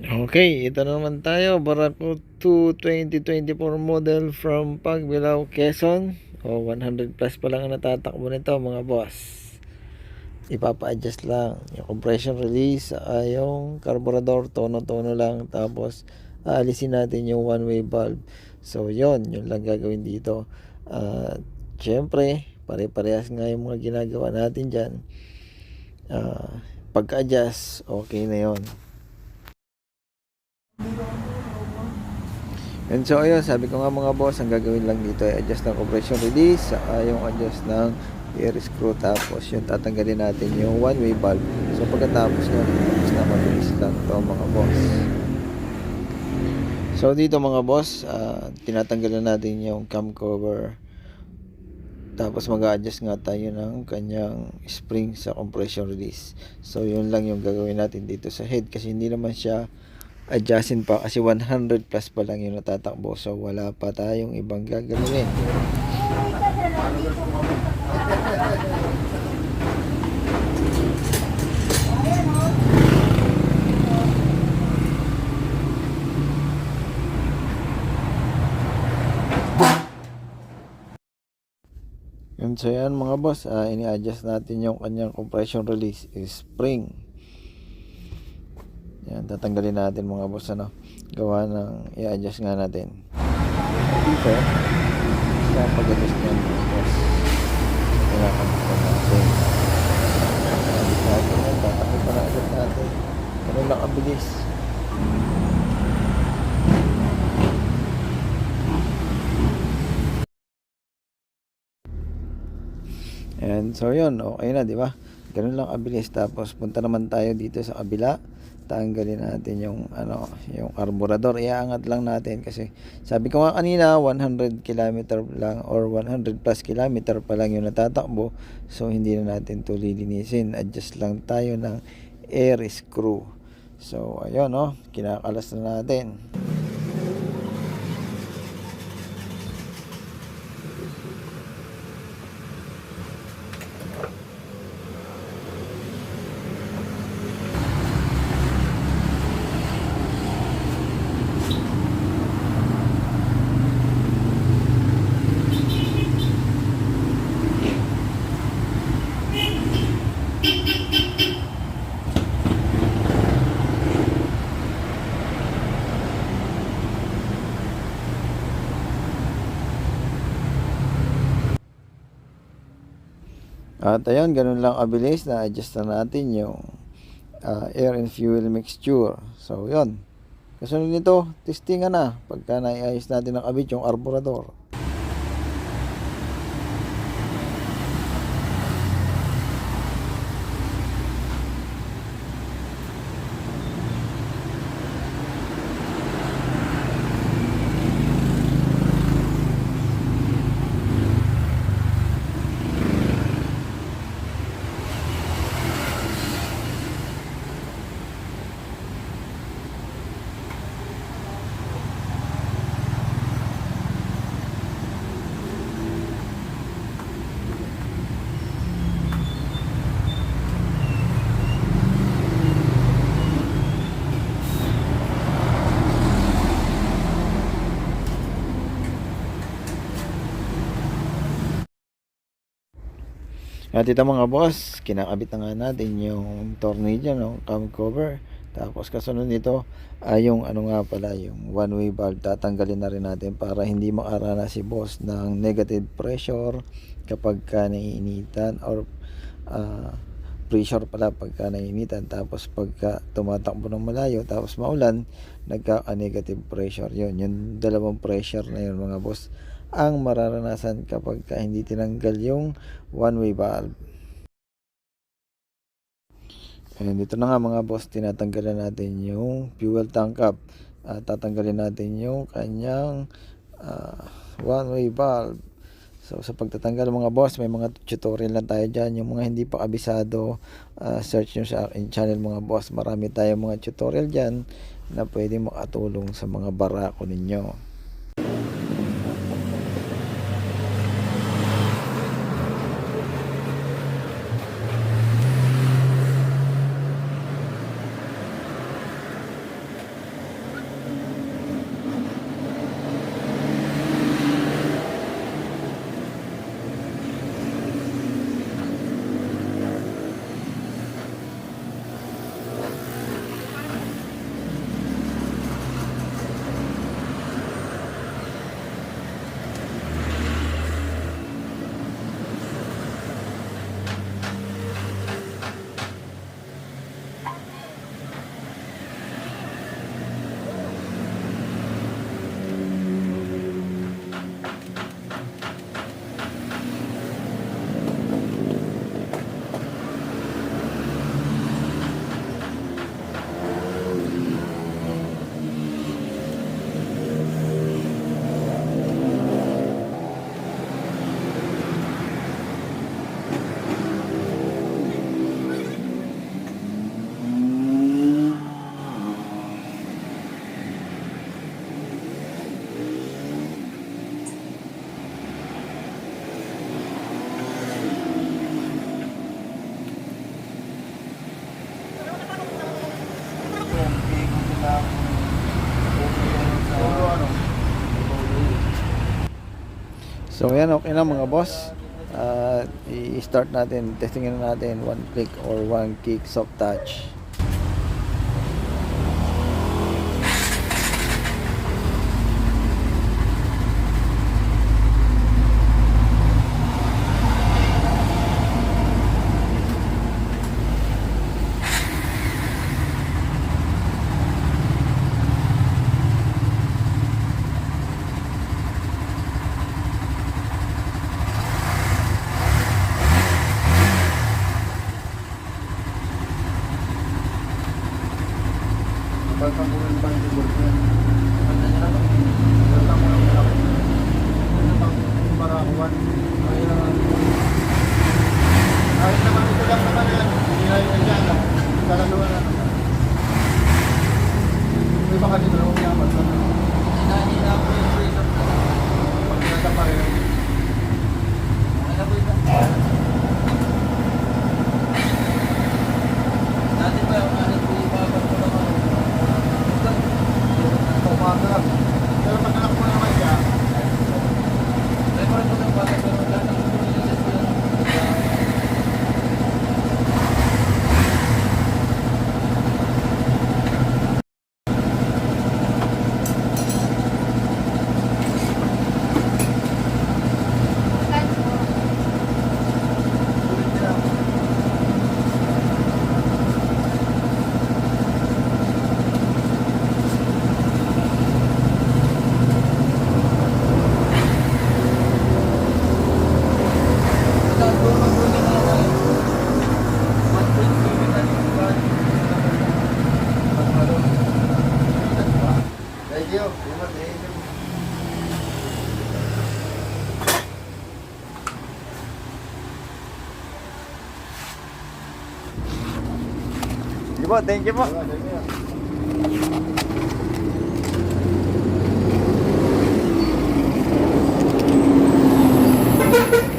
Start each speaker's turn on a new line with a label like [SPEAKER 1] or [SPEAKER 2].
[SPEAKER 1] Okay, ito na naman tayo. Barako 2 2024 model from Pagbilao, Quezon. O, 100 plus pa lang ang natatakbo nito mga boss. Ipapa-adjust lang. Yung compression release, uh, yung carburetor, tono-tono lang. Tapos, aalisin natin yung one-way valve. So, yon yun lang gagawin dito. Uh, Siyempre, pare-parehas nga yung mga ginagawa natin dyan. Uh, pagka-adjust, okay na yon And so ayun, sabi ko nga mga boss, ang gagawin lang dito ay adjust ng compression release, saka yung adjust ng air screw tapos yung tatanggalin natin yung one way valve. So pagkatapos nun, tapos na mabilis lang to mga boss. So dito mga boss, uh, tinatanggalan natin yung cam cover. Tapos mag-adjust nga tayo ng kanyang spring sa compression release. So yun lang yung gagawin natin dito sa head kasi hindi naman siya adjustin pa kasi 100 plus pa lang yung natatakbo. So wala pa tayong ibang gagawin. Yun so yan mga boss. Uh, ini-adjust natin yung kanyang compression release spring yan, tatanggalin natin mga boss ano. Gawa ng i-adjust nga natin. Dito, sa pag-adjust niyan mga boss. Kailangan pa natin. Adjust natin yan, tatakot pa na natin. Ganun lang ang bilis. And so yun, okay na, di ba? Ganun lang kabilis. Tapos punta naman tayo dito sa kabila tanggalin natin yung ano yung carburetor iaangat lang natin kasi sabi ko nga kanina 100 km lang or 100 plus km pa lang yung natatakbo. So hindi na natin to lilinisin adjust lang tayo ng air screw. So ayun no kinakalas na natin At ayun, ganun lang kabilis na adjust na natin yung uh, air and fuel mixture. So, yun. Kasunod nito, testingan na pagka naiayos natin ng kabit yung carburetor. At ito mga boss, kinakabit na nga natin yung tornillo, no, cam cover. Tapos kasunod nito ay yung ano nga pala, yung one way valve tatanggalin na rin natin para hindi makarana si boss ng negative pressure kapag ka naiinitan or uh, pressure pala pagka naiinitan. Tapos pagka tumatakbo ng malayo tapos maulan nagka-negative pressure. Yun yung dalawang pressure na yun mga boss ang mararanasan kapag ka hindi tinanggal yung one-way valve. And dito na nga mga boss, tinatanggalan natin yung fuel tank cap. At tatanggalin natin yung kanyang uh, one-way valve. So sa pagtatanggal mga boss, may mga tutorial lang tayo dyan. Yung mga hindi pa kabisado, uh, search nyo sa aking channel mga boss. Marami tayong mga tutorial dyan na pwede makatulong sa mga barako ninyo.
[SPEAKER 2] So yan, okay na mga boss. Uh, i-start natin, testingin natin one click or one kick soft touch. po, thank you po.
[SPEAKER 3] Thank you.